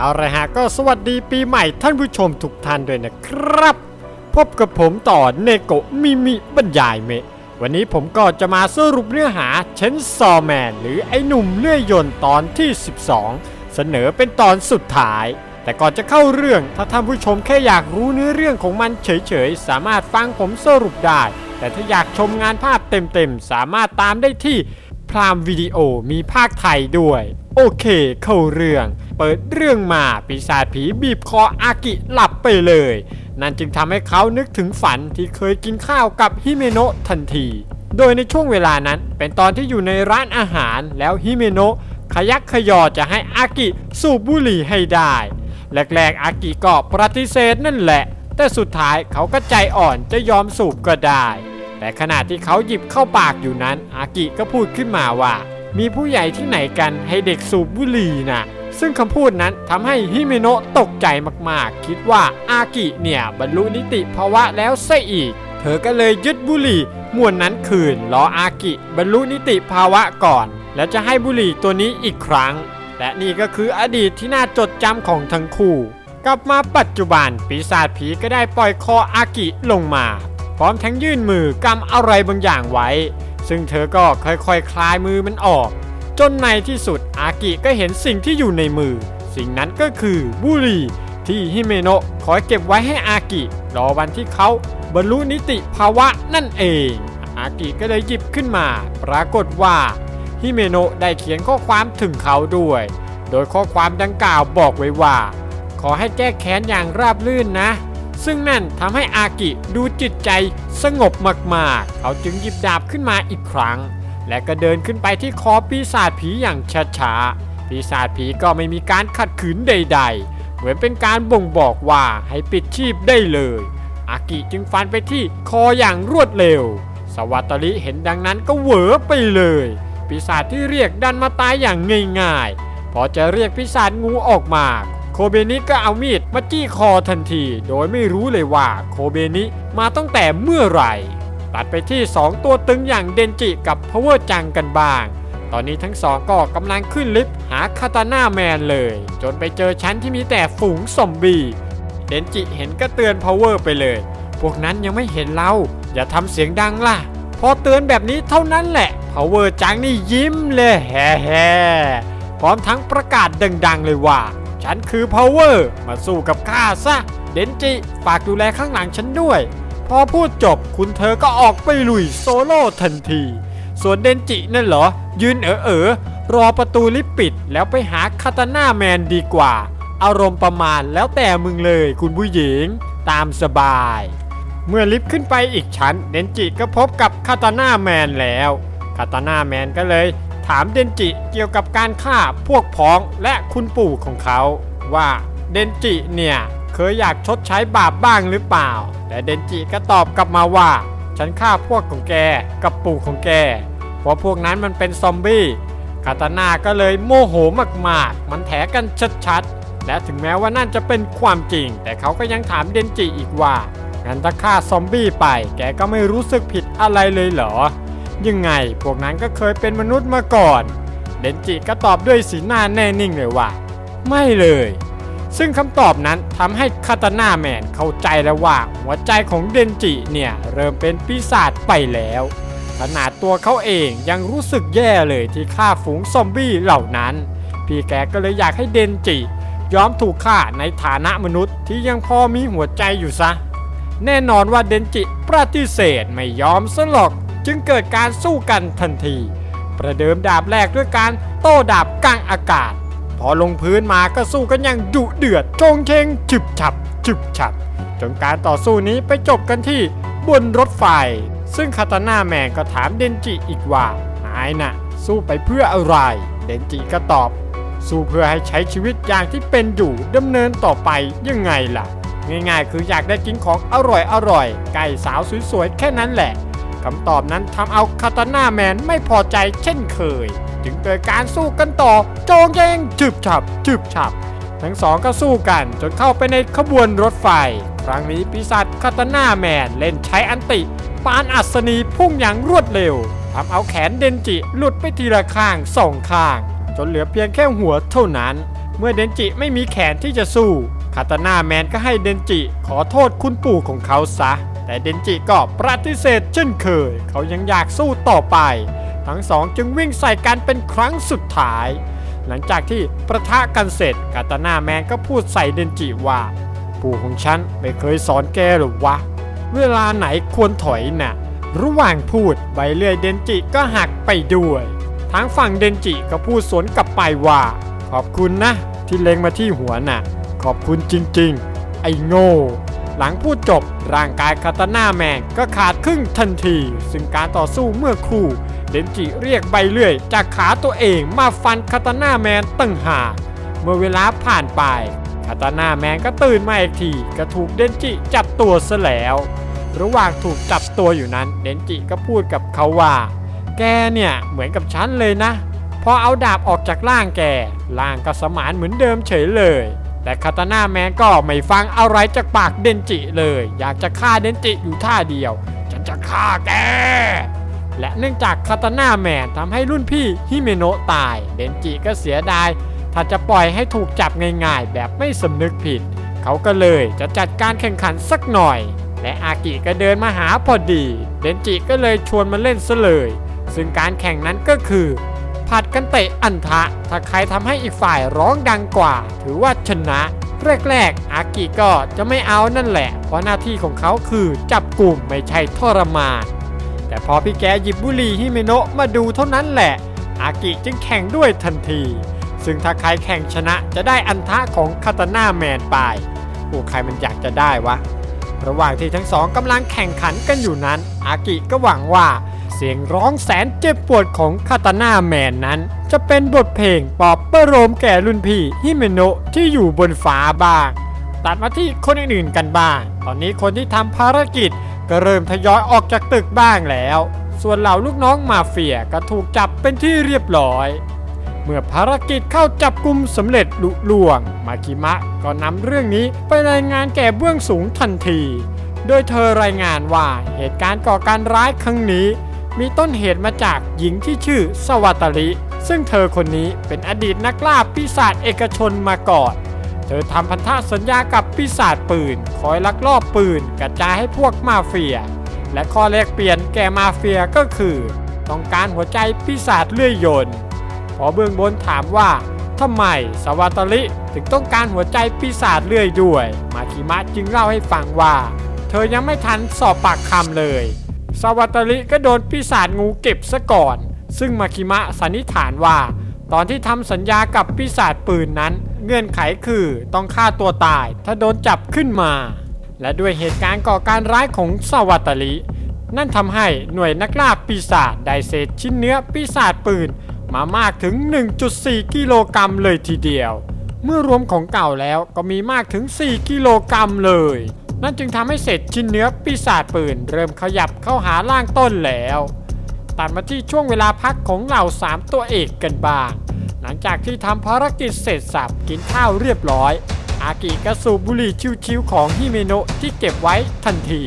เอาละฮะก็สวัสดีปีใหม่ท่านผู้ชมทุกท่านด้วยนะครับ พบกับผมต่อเนโกะมิมิบรรยายเมะวันนี้ผมก็จะมาสรุปเนื้อหาเชนซอแมนหรือไอ้หนุ่มเลื่อยยนต์ตอนที่ 12 เสนอเป็นตอนสุดท้าย แต่ก่อนจะเข้าเรื่องถ้าท่านผู้ชมแค่อยากรู้เนื้อเรื่องของมันเฉยๆ สามารถฟังผมสรุปได้ แต่ถ้าอยากชมงานภาพเต็มๆ สามารถตามได้ที่พรามวิดีโอมีภาคไทยด้วย โอเค เข้าเรื่อง เปิดเรื่องมาปีศาจผีบีบคออากิหลับไปเลย นั่นจึงทำให้เขานึกถึงฝันที่เคยกินข้าวกับฮิเมโนะทันที โดยในช่วงเวลานั้นเป็นตอนที่อยู่ในร้านอาหารแล้วฮิเมโนะขยักขยอจะให้อากิสูบบุหรี่ให้ได้ แรกๆ อากิก็ปฏิเสธนั่นแหละ แต่สุดท้ายเขาก็ใจอ่อนจะยอมสูบก็ได้ แต่ขณะที่เขาหยิบเข้าปากอยู่นั้น อากิก็พูดขึ้นมาว่า มีผู้ใหญ่ที่ไหนกันให้เด็กสูบบุหรี่นะซึ่งคำพูดนั้นทำให้ฮิเมโนะตกใจมากๆ คิดว่าอากิเนี่ยบรรลุนิติภาวะแล้วซะอีก เธอก็เลยยึดบุหรี่มวนนั้นคืนรออากิบรรลุนิติภาวะก่อน แล้วจะให้บุหรี่ตัวนี้อีกครั้ง และนี่ก็คืออดีตที่น่าจดจำของทั้งคู่ กลับมาปัจจุบันปีศาจผีก็ได้ปล่อยคออากิลงมา พร้อมทั้งยื่นมือกำอะไรบางอย่างไว้ ซึ่งเธอก็ค่อยๆคคลายมือมันออก จนในที่สุดอากิก็เห็นสิ่งที่อยู่ในมือ สิ่งนั้นก็คือบุหรี่ที่ฮิเมโนะคอยเก็บไว้ให้อากิ รอวันที่เขาบรรลุนิติภาวะนั่นเอง อากิก็เลยหยิบขึ้นมา ปรากฏว่าฮิเมโนะได้เขียนข้อความถึงเขาด้วย โดยข้อความดังกล่าวบอกไว้ว่า ขอให้แก้แค้นอย่างราบรื่นนะ ซึ่งนั่นทำให้อากิดูจิตใจสงบมากๆ เขาจึงหยิบดาบขึ้นมาอีกครั้ง และก็เดินขึ้นไปที่คอปีศาจผีอย่างช้าๆ ปีศาจผีก็ไม่มีการขัดขืนใด ๆ เหมือนเป็นการบ่งบอกว่าให้ปิดชีพได้เลย อากิจึงฟันไปที่คออย่างรวดเร็ว สวัตริเห็นดังนั้นก็เหวอไปเลย ปีศาจที่เรียกดันมาตายอย่างง่ายๆ พอจะเรียกปีศาจงูออกมา คเบนิก็เอามีดมาจี้คอทันที โดยไม่รู้เลยว่าโคเบนิมาตั้งแต่เมื่อไหร่ ตัดไปที่ 2 ตัวตึงอย่างเดนจิกับพาวเวอร์จังกันบ้าง ตอนนี้ทั้งสองก็กำลังขึ้นลิฟต์หาคาตาน่าแมนเลย จนไปเจอชั้นที่มีแต่ฝูงซอมบี้เดนจิเห็นก็เตือนพาวเวอร์ไปเลย พวกนั้นยังไม่เห็นเรา อย่าทำเสียงดังล่ะ พอเตือนแบบนี้เท่านั้นแหละพาวเวอร์จังนี่ยิ้มเลยแฮ่แฮ่พร้อมทั้งประกาศดัง ๆ เลยว่า ฉันคือพาวเวอร์มาสู้กับข้าซะ เดนจิ ฝากดูแลข้างหลังฉันด้วย พอพูดจบคุณเธอก็ออกไปลุยโซโล่ทันที ส่วนเดนจินั่นเหรอ ยืนเออเออรอประตูลิฟต์ปิดแล้วไปหาคาตาน่าแมนดีกว่า อารมณ์ประมาณแล้วแต่มึงเลยคุณผู้หญิง ตามสบาย เมื่อลิฟต์ขึ้นไปอีกชั้น เดนจิก็พบกับคาตาน่าแมนแล้วคาตาน่าแมนก็เลย ถามเดนจิเกี่ยวกับการฆ่าพวกพ้องและคุณปู่ของเขา ว่าเดนจิเนี่ยเคยอยากชดใช้บาปบ้างหรือเปล่าแต่เดนจิก็ตอบกลับมาว่า ฉันฆ่าพวกของแกกับปู่ของแก เพราะพวกนั้นมันเป็นซอมบี้คาตาน่าก็เลยโมโหมากๆ มันแถกันชัดๆ และถึงแม้ว่านั่นจะเป็นความจริง แต่เขาก็ยังถามเดนจิอีกว่างั้นถ้าฆ่าซอมบี้ไป แกก็ไม่รู้สึกผิดอะไรเลยเหรอ ยังไงพวกนั้นก็เคยเป็นมนุษย์มาก่อน เดนจิก็ตอบด้วยสีหน้าแน่นิ่งเลยว่า ไม่เลย ซึ่งคำตอบนั้นทำให้คาตาน่าแมนเข้าใจแล้วว่าหัวใจของเดนจิเนี่ยเริ่มเป็นปีศาจไปแล้วขนาดตัวเขาเองยังรู้สึกแย่เลยที่ฆ่าฝูงซอมบี้เหล่านั้น พี่แกก็เลยอยากให้เดนจิยอมถูกฆ่าในฐานะมนุษย์ที่ยังพอมีหัวใจอยู่ซะ แน่นอนว่าเดนจิปฏิเสธไม่ยอมซะหรอก จึงเกิดการสู้กันทันที ประเดิมดาบแรกด้วยการโต้ดาบกลางอากาศ พอลงพื้นมาก็สู้กันอย่างดุเดือดโจงเชงฉึบฉับฉึบฉับจนการต่อสู้นี้ไปจบกันที่บนรถไฟ ซึ่งคาตาน่าแมนก็ถามเดนจิอีกว่านายน่ะ สู้ไปเพื่ออะไร เดนจิก็ตอบ สู้เพื่อให้ใช้ชีวิตอย่างที่เป็นอยู่ดำเนินต่อไปยังไงล่ะ ง่ายๆ คืออยากได้กินของอร่อยอร่อยๆไก่สาวสวยๆ แค่นั้นแหละำตอบนั้นทำเอาคาตาน่าแมนไม่พอใจเช่นเคย จึงเกิดการสู้กันต่อโจงแยงจึบฉับจึบฉับ ทั้งสองก็สู้กันจนเข้าไปในขบวนรถไฟ ครั้งนี้ปีศาจคาตาน่าแมนเล่นใช้อันติ ปานอัศนีพุ่งอย่างรวดเร็วทำเอาแขนเดนจิหลุดไปทีละข้างสองข้าง จนเหลือเพียงแค่หัวเท่านั้น เมื่อเดนจิไม่มีแขนที่จะสู้คาตาน่าแมนก็ให้เดนจิขอโทษคุณปู่ของเขาซะ แต่เดนจิก็ปฏิเสธเช่นเคย เขายังอยากสู้ต่อไป ทั้งสองจึงวิ่งใส่กันเป็นครั้งสุดท้าย หลังจากที่ประทะกันเสร็จกาตาน่าแมนก็พูดใส่เดนจิว่า ปู่ของฉันไม่เคยสอนแกหรอวะ เวลาไหนควรถอยน่ะ ระหว่างพูดใบเลื่อยเดนจิก็หักไปด้วยทางฝั่งเดนจิก็พูดสวนกลับไปว่า ขอบคุณนะ ที่เล็งมาที่หัวน่ะ ขอบคุณจริงๆ ไอ้โง่ หลังพูดจบ ร่างกายคาตาน่าแมนก็ขาดครึ่งทันที ซึ่งการต่อสู้เมื่อครู่เดนจิเรียกใบเลื่อย จากขาตัวเองมาฟันคาตาน่าแมนตั้งหากเมื่อเวลาผ่านไปคาตาน่าแมนก็ตื่นมาอีกทีก็ถูกเดนจิจับตัวซะแล้ว ระหว่างถูกจับตัวอยู่นั้นเดนจิก็พูดกับเขาว่า แกเนี่ยเหมือนกับฉันเลยนะ พอเอาดาบออกจากร่างแกร่างก็สมานเหมือนเดิมเฉยเลย แต่คาตาน่าแมนก็ไม่ฟังอะไรจากปากเดนจิเลย อยากจะฆ่าเดนจิอยู่ท่าเดียว ฉันจะฆ่าแก และเนื่องจากคาตาน่าแมนทำให้รุ่นพี่ฮิเมโนะตาย เดนจิก็เสียดาย ถ้าจะปล่อยให้ถูกจับง่ายๆ แบบไม่สำนึกผิด เขาก็เลยจะจัดการแข่งขันสักหน่อย และอากิก็เดินมาหาพอดี เดนจิก็เลยชวนมาเล่นซะเลย ซึ่งการแข่งนั้นก็คือ ผัดกันเตะอันทะ ถ้าใครทำให้อีกฝ่ายร้องดังกว่า ถือว่าชนะแรกๆ อากิก็จะไม่เอานั่นแหละ เพราะหน้าที่ของเขาคือจับกลุ่มไม่ใช่ทรมาน แต่พอพี่แกหยิบบุหรี่ฮิเมโนะมาดูเท่านั้นแหละ อากิจึงแข่งด้วยทันที ซึ่งถ้าใครแข่งชนะจะได้อันทะของคาตาน่าแมนไปโอ้ใครมันอยากจะได้วะ ระหว่างที่ทั้งสองกำลังแข่งขันกันอยู่นั้น อากิก็หวังว่า เสียงร้องแสนเจ็บปวดของคาตาน่าแมนนั้น จะเป็นบทเพลงปอบประโลมแก่รุ่นพี่ฮิเมโนะที่อยู่บนฟ้าบ้าง ตัดมาที่คนอื่นๆกันบ้าง ตอนนี้คนที่ทำภารกิจก็เริ่มทยอยออกจากตึกบ้างแล้ว ส่วนเหล่าลูกน้องมาเฟียก็ถูกจับเป็นที่เรียบร้อย เมื่อภารกิจเข้าจับกลุ่มสำเร็จลุล่วง มาคิมะก็นำเรื่องนี้ไปรายงานแก่เบื้องสูงทันที โดยเธอรายงานว่าเหตุการณ์ก่อการร้ายครั้งนี้ มีต้นเหตุมาจากหญิงที่ชื่อสวัตริ ซึ่งเธอคนนี้เป็นอดีตนักล่าปีศาจเอกชนมาก่อน เธอทำพันธสัญญากับปีศาจปืน คอยลักลอบปืนกระจายให้พวกมาเฟีย และข้อแลกเปลี่ยนแก่มาเฟียก็คือ ต้องการหัวใจปีศาจเลื่อยยนต์พอเบื้องบนถามว่าทำไมสวัตริถึงต้องการหัวใจปีศาจเลื่อยด้วย มาคิมะจึงเล่าให้ฟังว่า เธอยังไม่ทันสอบปากคำเลย สวัตริก็โดนปีศาจงูเก็บซะก่อน ซึ่งมาคิมะสันนิษฐานว่า ตอนที่ทำสัญญากับปีศาจปืนนั้น เงื่อนไขคือต้องฆ่าตัวตายถ้าโดนจับขึ้นมา และด้วยเหตุการณ์ก่อการร้ายของสวัตรินั่นทำให้หน่วยนักล่าปีศาจได้เศษชิ้นเนื้อปีศาจปืนมามากถึง 1.4 กิโลกรัมเลยทีเดียว เมื่อรวมของเก่าแล้วก็มีมากถึง 4 กิโลกรัมเลย นั่นจึงทำให้เศษชิ้นเนื้อปีศาจปืน เริ่มขยับเข้าหาล่างต้นแล้วตัดมาที่ช่วงเวลาพักของเหล่า 3 ตัวเอกกันบ้าง หลังจากที่ทำภารกิจเสร็จสับกินข้าวเรียบร้อย อากิก็สูบบุหรี่ชิวๆของฮิเมโนะที่เก็บไว้ทันที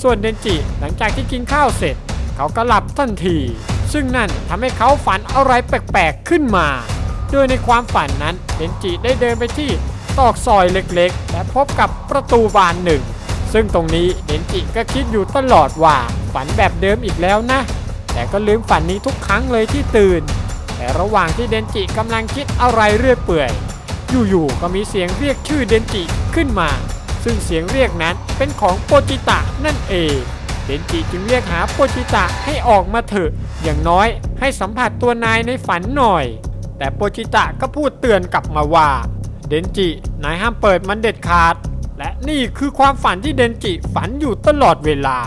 ส่วนเดนจิหลังจากที่กินข้าวเสร็จ เขาก็หลับทันที ซึ่งนั่นทำให้เขาฝันอะไรแปลกๆขึ้นมา โดยในความฝันนั้นเดนจิได้เดินไปที่ ตอกซอยเล็กๆ และพบกับประตูบานหนึ่ง ซึ่งตรงนี้เดนจิก็คิดอยู่ตลอดว่าฝันแบบเดิมอีกแล้วนะ แต่ก็ลืมฝันนี้ทุกครั้งเลยที่ตื่น แต่ระหว่างที่เดนจิกำลังคิดอะไรเรื่อยเปื่อย อยู่ๆก็มีเสียงเรียกชื่อเดนจิขึ้นมา ซึ่งเสียงเรียกนั้นเป็นของโปจิตะนั่นเองเดนจิจึงเรียกหาโปจิตะให้ออกมาเถอะ อย่างน้อยให้สัมผัสตัวนายในฝันหน่อย แต่โปจิตะก็พูดเตือนกลับมาว่า เดนจินายห้ามเปิดมันเด็ดขาด และนี่คือความฝันที่เดนจิฝันอยู่ตลอดเวลา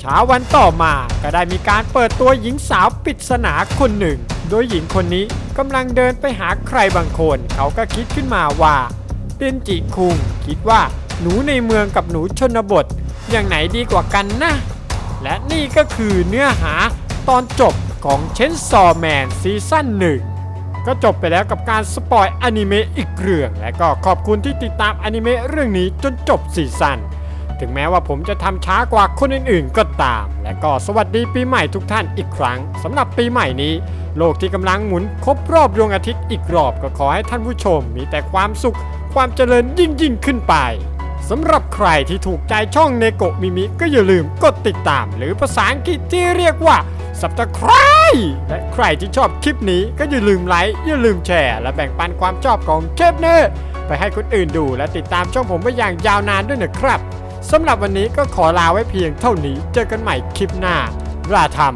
เช้าวันต่อมาก็ได้มีการเปิดตัวหญิงสาวปริศนาคนหนึ่ง โดยหญิงคนนี้กำลังเดินไปหาใครบางคน เขาก็คิดขึ้นมาว่าเดนจิคุงคิดว่าหนูในเมืองกับหนูชนบท อย่างไหนดีกว่ากันนะ และนี่ก็คือเนื้อหาตอนจบของเชนซอแมนซีซั่นหนึ่ง ก็จบไปแล้วกับการสปอยอนิเมะอีกเรื่อง และก็ขอบคุณที่ติดตามอนิเมะเรื่องนี้จนจบซีซั่นถึงแม้ว่าผมจะทำช้ากว่าคนอื่นๆ ก็ตาม และก็สวัสดีปีใหม่ทุกท่านอีกครั้งสำหรับปีใหม่นี้ โลกที่กำลังหมุนครบรอบดวงอาทิตย์อีกรอบก็ขอให้ท่านผู้ชม มีแต่ความสุข ความเจริญยิ่งยิ่งขึ้นไปสำหรับใครที่ถูกใจช่องเนโกะมิมิก็อย่าลืมกดติดตาม หรือภาษาอังกฤษที่เรียกว่า subscribe และใครที่ชอบคลิปนี้ก็อย่าลืมไลค์อย่าลืมแชร์ และแบ่งปันความชอบของคลิปนี้ไปให้คนอื่นดูและติดตามช่องผมไปอย่างยาวนานด้วยนะครับสำหรับวันนี้ก็ขอลาไว้เพียงเท่านี้ เจอกันใหม่คลิปหน้าราธรรม